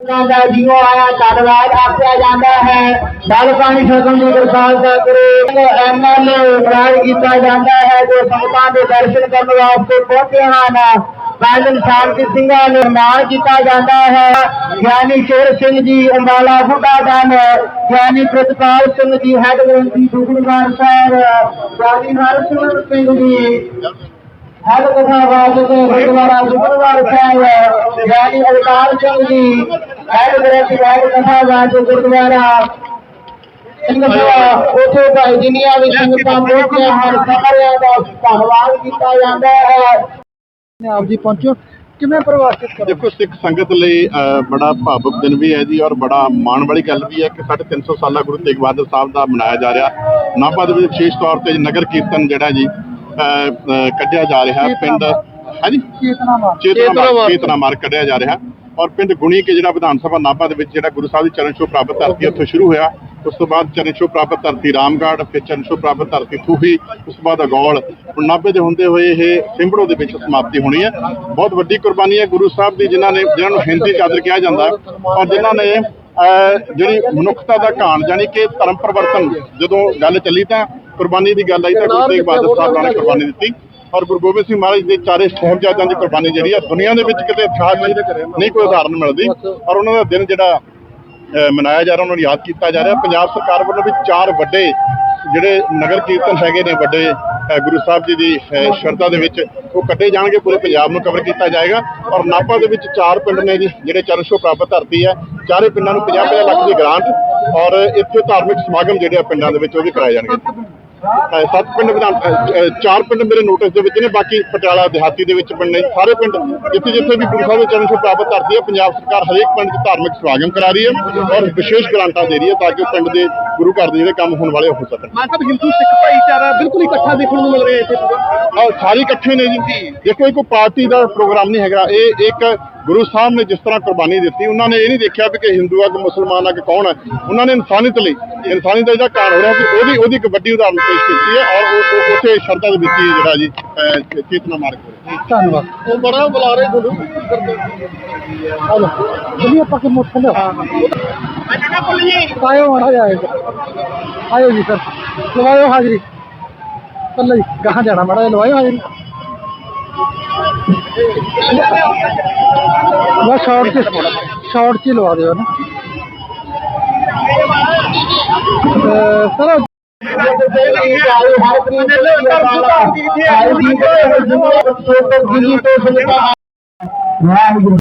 ਦਾ ਜੀਵੋ ਆਇਆ, ਧੰਨਵਾਦ, ਆਖਿਆ ਜਾਂਦਾ ਹੈ। ਦਲ ਪਾਣੀ ਛਕਣ ਦੀ ਦਰਖਾਸਤ ਕਰੇ ਐਮਐਲਏ ਬਰਾੜ ਕੀਤਾ ਜਾਂਦਾ ਹੈ, ਜੋ ਸੰਗਤਾਂ ਦੇ ਦਰਸ਼ਨ ਕਰਨ ਵਾਸਤੇ ਪਹੁੰਚੇ ਹਨ। ਕਾਇਦਨ ਸ਼ਾਂਤੀ ਸਿੰਘਾਂ ਨਿਰਮਾਣ ਕੀਤਾ ਜਾਂਦਾ ਹੈ। ਗਿਆਨੀ ਸ਼ੇਰ ਸਿੰਘ ਜੀ ਅੰਬਾਲਾ ਬੁੱਢਾ ਦਨ ਗਿਆਨੀ ਪ੍ਰਤਪਾਲ ਸਿੰਘ ਜੀ ਹੈਡ ਗ੍ਰੰਥੀ ਦੁਗਲਵਾਰ ਸਾਹਿਬ, ਗਿਆਨੀ ਹਰਸਿਮਰਨ ਸਿੰਘ ਜੀ। ਹਰ ਕਥਾ ਵਾਜਕ ਗੁਰਦੁਆਰਾ ਸੁਖਨਵਾਰ ਸਾਹਿਬ ਗਿਆਨੀ ਅਵਤਾਰ ਸਿੰਘ ਜੀ, ਹਰ ਗ੍ਰੰਥੀ ਹਰ ਕਥਾ ਵਾਜਕ ਗੁਰਦੁਆਰਾ। ਸਿੰਘ ਉਥੇ ਭਾਈ ਜਿੰਨੀਆਂ ਵੀ ਸੰਗਤਾਂ ਪਹੁੰਚੀਆਂ ਹਨ, ਸਾਰਿਆਂ ਦਾ ਧੰਨਵਾਦ ਕੀਤਾ ਜਾਂਦਾ ਹੈ। ਆਪ ਜੀ ਪਹੁੰਚੋ। ਕਿਵੇਂ ਪ੍ਰਵਾਸਿਤ ਕਰੋ? ਦੇਖੋ, ਸਿੱਖ ਸੰਗਤ ਲਈ ਬੜਾ ਭਾਵੁਕ ਦਿਨ ਵੀ ਹੈ ਜੀ, ਔਰ ਬੜਾ ਮਾਣ ਵਾਲੀ ਗੱਲ ਵੀ ਹੈ ਕਿ ਸਾਡੇ 300 ਸਾਲਾ ਗੁਰੂ ਤੇਗ ਬਹਾਦਰ ਸਾਹਿਬ ਦਾ ਮਨਾਇਆ ਜਾ ਰਿਹਾ। ਨਾਭਾ ਦੇ ਵਿੱਚ ਵਿਸ਼ੇਸ਼ ਤੌਰ ਤੇ ਨਗਰ ਕੀਰਤਨ ਜਿਹੜਾ ਜੀ ਕੱਢਿਆ ਜਾ ਰਿਹਾ ਪਿੰਡ। ਹਾਂਜੀ? ਚੇਤਨਾ ਮਾਰ ਚੇਤਨਾ ਮਾਰਗ ਕੱਢਿਆ ਜਾ ਰਿਹਾ। ਔਰ ਪਿੰਡ ਗੁਣੀ ਕੇ ਜਿਹੜਾ ਵਿਧਾਨ ਸਭਾ ਨਾਭਾ ਦੇ ਵਿੱਚ ਜਿਹੜਾ ਗੁਰੂ ਸਾਹਿਬ ਦੀ ਚਰਨ ਛੋਹ ਪ੍ਰਾਪਤ ਧਰਤੀ ਉੱਥੋਂ ਸ਼ੁਰੂ ਹੋਇਆ। ਉਸ ਤੋਂ ਬਾਅਦ ਚਰਨ ਛੋਹ ਪ੍ਰਾਪਤ ਧਰਤੀ ਰਾਮਗੜ੍ਹ ਫਿਰ ਚਰਨ ਛੋਹ ਪ੍ਰਾਪਤ ਧਰਤੀ ਥੂਹੀ ਉਸ ਤੋਂ ਬਾਅਦ ਅਗੌਲ। ਹੁਣ ਨਾਭੇ ਦੇ ਹੁੰਦੇ ਹੋਏ ਇਹ ਸਿੰਬੜੋ ਦੇ ਵਿੱਚ ਸਮਾਪਤੀ ਹੋਣੀ ਹੈ। ਬਹੁਤ ਵੱਡੀ ਕੁਰਬਾਨੀ ਹੈ ਗੁਰੂ ਸਾਹਿਬ ਦੀ ਜਿਨ੍ਹਾਂ ਨੇ ਜਿਹਨਾਂ ਨੂੰ ਹਿੰਦੀ ਚਾਦਰ ਕਿਹਾ ਜਾਂਦਾ। ਔਰ ਜਿਨ੍ਹਾਂ ਨੇ ਅਹ, ਜਿਹੜੀ ਮਨੁੱਖਤਾ ਦਾ ਘਾਣ ਜਾਨੀ ਕਿ ਧਰਮ ਪਰਿਵਰਤਨ ਜਦੋਂ ਗੱਲ ਚੱਲੀ ਤਾਂ ਕੁਰਬਾਨੀ ਦੀ ਗੱਲ ਆਈ ਤਾਂ ਗੁਰੂ ਤੇਗ ਬਹਾਦਰ ਸਾਹਿਬ ਨੇ ਕੁਰਬਾਨੀ ਦਿੱਤੀ ਔਰ ਗੁਰੂ ਗੋਬਿੰਦ ਸਿੰਘ ਮਹਾਰਾਜ ਦੇ ਚਾਰੇ ਸਾਹਿਬਜ਼ਾਦਿਆਂ ਦੀ ਕੁਰਬਾਨੀ ਜਿਹੜੀ ਆ ਦੁਨੀਆ ਦੇ ਵਿੱਚ ਕਿਤੇ ਇਤਿਹਾਸ ਨਹੀਂ ਕੋਈ ਉਦਾਹਰਨ ਮਿਲਦੀ। ਔਰ ਉਹਨਾਂ ਦਾ ਦਿਨ ਜਿਹੜਾ ਮਨਾਇਆ ਜਾ ਰਿਹਾ ਉਹਨਾਂ ਨੂੰ ਯਾਦ ਕੀਤਾ ਜਾ ਰਿਹਾ। ਪੰਜਾਬ ਸਰਕਾਰ ਵੱਲੋਂ ਵੀ ਚਾਰ ਵੱਡੇ ਜਿਹੜੇ ਨਗਰ ਕੀਰਤਨ ਹੈਗੇ ਨੇ ਵੱਡੇ ਗੁਰੂ ਸਾਹਿਬ ਜੀ ਦੀ ਸ਼ਰਧਾ ਦੇ ਵਿੱਚ ਉਹ ਕੱਢੇ ਜਾਣਗੇ ਪੂਰੇ ਪੰਜਾਬ ਨੂੰ ਕਵਰ ਕੀਤਾ ਜਾਏਗਾ। ਔਰ ਨਾਭਾ ਦੇ ਵਿੱਚ ਚਾਰ ਪਿੰਡ ਨੇ ਜੀ ਜਿਹੜੇ ਚਰਨ ਛੋਹ ਪ੍ਰਾਪਤ ਧਰਤੀ ਹੈ ਚਾਰੇ ਪਿੰਡਾਂ ਨੂੰ 50 ਲੱਖ ਦੀ ਗ੍ਰਾਂਟ ਔਰ ਇੱਥੇ ਧਾਰਮਿਕ ਸਮਾਗਮ ਜਿਹੜੇ ਆ ਪਿੰਡਾਂ ਦੇ ਵਿੱਚ ਉਹ ਵੀ ਕਰਾਏ ਜਾਣਗੇ। ਸੱਤ ਪਿੰਡ ਵਿਧਾਨ ਚਾਰ ਪਿੰਡ ਮੇਰੇ ਨੋਟਿਸ ਦੇ ਵਿੱਚ ਨੇ ਬਾਕੀ ਪਟਿਆਲਾ ਦਿਹਾਤੀ ਦੇ ਵਿੱਚ ਪਿੰਡ ਨੇ। ਸਾਰੇ ਪਿੰਡ ਜਿੱਥੇ ਜਿੱਥੇ ਵੀ ਗੁਰੂ ਸਾਹਿਬ ਦੇ ਚਰਨ ਛੋਹ ਪ੍ਰਾਪਤ ਕਰਦੀ ਹੈ ਪੰਜਾਬ ਸਰਕਾਰ ਹਰੇਕ ਪਿੰਡ 'ਚ ਧਾਰਮਿਕ ਸਮਾਗਮ ਕਰਾ ਰਹੀ ਹੈ ਔਰ ਵਿਸ਼ੇਸ਼ ਗ੍ਰਾਂਟਾਂ ਦੇ ਰਹੀ ਹੈ ਤਾਂ ਕਿ ਪਿੰਡ ਦੇ ਗੁਰੂ ਘਰ ਦੇ ਜਿਹੜੇ ਕੰਮ ਹੋਣ ਵਾਲੇ ਉਹ ਹੋ ਸਕਣ। ਸਾਹਿਬ ਹਿੰਦੂ ਸਿੱਖ ਭਾਈਚਾਰਾ ਬਿਲਕੁਲ ਇਕੱਠਾ ਦੇਖਣ ਨੂੰ ਮਿਲ ਰਿਹਾ ਇੱਥੇ। ਸਾਰੇ ਇਕੱਠੇ ਨੇ ਜੀ। ਦੇਖੋ ਇਹ ਕੋਈ ਪਾਰਟੀ ਦਾ ਪ੍ਰੋਗਰਾਮ ਨਹੀਂ ਹੈਗਾ। ਇਹ ਇੱਕ ਗੁਰੂ ਸਾਹਿਬ ਨੇ ਜਿਸ ਤਰ੍ਹਾਂ ਕੁਰਬਾਨੀ ਦਿੱਤੀ ਉਹਨਾਂ ਨੇ ਇਹ ਨਹੀਂ ਦੇਖਿਆ ਵੀ ਕਿ ਹਿੰਦੂ ਆ ਕਿ ਮੁਸਲਮਾਨ ਆ ਕਿ ਕੌਣ ਹੈ ਉਹਨਾਂ ਨੇ ਇਨਸਾਨੀਅਤ ਲਈ ਇਨਸਾਨੀਅਤ ਦਾ ਜਿਹੜਾ ਕਾਰਨ ਹੋ ਰਿਹਾ ਸੀ ਉਹਦੀ ਉਹਦੀ ਇੱਕ ਵੱਡੀ ਉਦਾਹਰਨ ਪੇਸ਼ ਕੀਤੀ ਹੈ ਔਰ ਉਸੇ ਸ਼ਰਧਾ ਦੇ ਵਿੱਚ ਹੀ ਜਿਹੜਾ ਜੀ ਚੇਤਨਾ ਮਾਰਗ ਹੋ ਰਿਹਾ ਧੰਨਵਾਦ। ਉਹ ਬੜਾ ਬੁਲਾ ਰਹੇ ਤੁਹਾਨੂੰ ਹਲੋ ਚਲਿਏ ਆਪਾਂ ਕਿ ਮੁੱਠ ਲਿਓ ਆਇਓ ਮਾੜਾ ਜਾਏਗਾ ਆਇਓ। ਜੀ ਸਰ ਲਵਾਇਓ ਹਾਜ਼ਰੀ। ਜੀ ਗਾਹਾਂ ਜਾਣਾ ਮਾੜਾ ਲਵਾਇਓ ਹਾਜ਼ਰੀ। ਬਸ ਸ਼ਾਰਟ ਚ ਸ਼ਾਰਟ ਚ ਹੀ ਲਵਾ ਦਿਓ ਨਾ ਅਹ ਸਰ ਵਾਹਿਗੁਰੂ